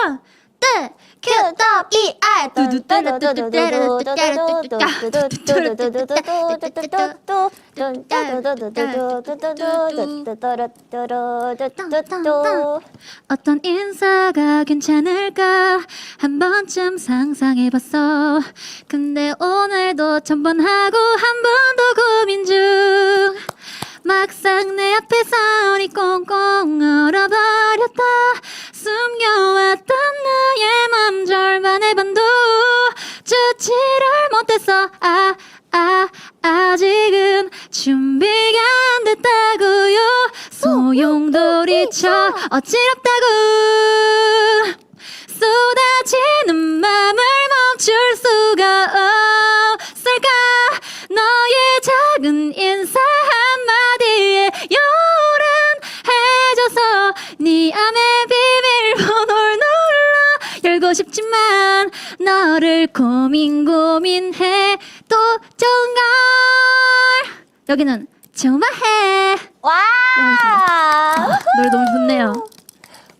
고! 뜨! 어떤 인사가 괜찮을까 한 번쯤 상상해봤어 근데 오늘도 천번 하고 한번더 고민 중 막상 내 앞에서 니 꽁꽁 얼어 주지를 못했어. 아, 아, 아직은 준비가 안 됐다고요. 소용돌이쳐 어지럽다고. 쏟아지는 맘을 멈출 수가 없을까? 너의 작은 인사 한마디에 요란해져서 네 안에 싶지만 너를 고민 고민해 또 좋은 걸 여기는 좋아해 와! 노래 너무 좋네요.